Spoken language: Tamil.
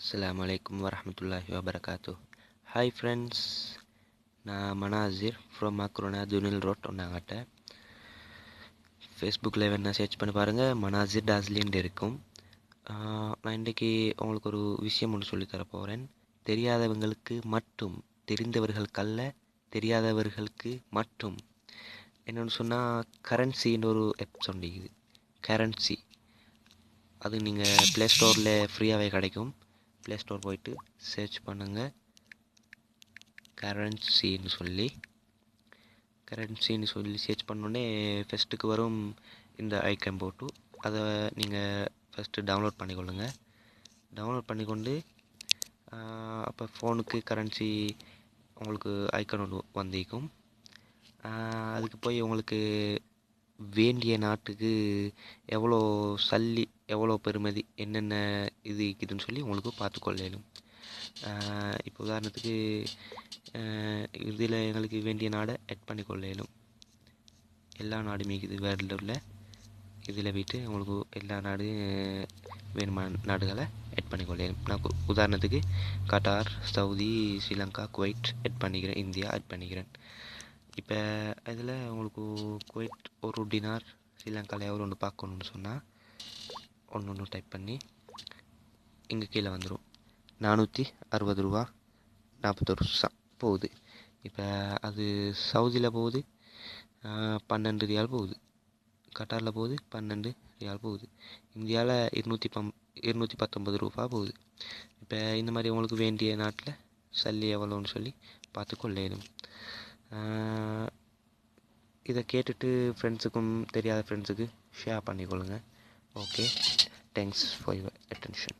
அஸ்ஸலாமு அலைக்கும் வரஹ்மத்துல்லாஹி வபரகாத்து ஹாய் ஃப்ரெண்ட்ஸ் நான் மனாசிர் ஃப்ரம் மக்ரோனா துனில் ரோட் ஒன்றாங்கட்ட ஃபேஸ்புக்கில் வேணா சர்ச் பண்ணி பாருங்கள் மனாசிர் டாஸ்லின்ட்டு இருக்கும். நான் இன்றைக்கி உங்களுக்கு ஒரு விஷயம் ஒன்று சொல்லித்தர போகிறேன் தெரியாதவங்களுக்கு மட்டும் தெரிந்தவர்களுக்கல்ல தெரியாதவர்களுக்கு மட்டும். என்னென்னு சொன்னால் கரன்சின்னு ஒரு ஆப் சொன்னிக்குது கரன்சி அது நீங்கள் ப்ளே ஸ்டோரில் ஃப்ரீயாகவே கிடைக்கும். ப்ளே ஸ்டோர் போயிட்டு சர்ச் பண்ணுங்கள் கரன்சின்னு சொல்லி. கரன்சின்னு சொல்லி சர்ச் பண்ணோடனே ஃபஸ்ட்டுக்கு வரும் இந்த ஐக்கம் போட்டு. அதை நீங்கள் ஃபஸ்ட்டு டவுன்லோட் பண்ணிக்கொள்ளுங்க. டவுன்லோட் பண்ணிக்கொண்டு அப்போ ஃபோனுக்கு கரன்சி உங்களுக்கு ஐக்கன் ஒன்று வந்திருக்கும். அதுக்கு போய் உங்களுக்கு வேண்டிய நாட்டுக்கு எவ்வளோ சல்லி எவ்வளோ பெறுமதி என்னென்ன இது இருக்குதுன்னு சொல்லி உங்களுக்கு பார்த்துக்கொள்ளலும் இப்போ உதாரணத்துக்கு இதில் எங்களுக்கு வேண்டிய நாடை ஆட் பண்ணிக்கொள்ளலும் எல்லா நாடுமே இருக்குது வேர்ல்டில் உள்ள. இதில் போயிட்டு உங்களுக்கு எல்லா நாடு வேணுமான நாடுகளை ஆட் பண்ணிக்கொள்ளலும் நான் உதாரணத்துக்கு Qatar Saudi Sri Lanka Kuwait add பண்ணிக்கிறேன் இந்தியா ஆட் பண்ணிக்கிறேன். இப்போ இதில் உங்களுக்கு குவைட் ஒரு டினார் ஸ்ரீலங்காவில் எவ்வளோ ஒன்று பார்க்கணுன்னு சொன்னால் ஒன்று ஒன்று டைப் பண்ணி இங்கே கீழே வந்துடும் நானூற்றி அறுபது ரூபா நாற்பத்தொரு சா போகுது. இப்போ அது சவுதியில் போகுது பன்னெண்டு ரியால் போகுது. கட்டாரில் போகுது பன்னெண்டு ரியால் போகுது. இந்தியாவில் இருநூற்றி பம் இருநூற்றி பத்தொம்பது ரூபா போகுது. இப்போ இந்த மாதிரி உங்களுக்கு வேண்டிய நாட்டில் சல்லி எவ்வளோன்னு சொல்லி பார்த்து கொள்ளையிடும் இதை கேட்டுட்டு ஃப்ரெண்ட்ஸுக்கும் தெரியாத ஃப்ரெண்ட்ஸுக்கு share பண்ணிக்கொள்ளுங்கள் okay thanks for your attention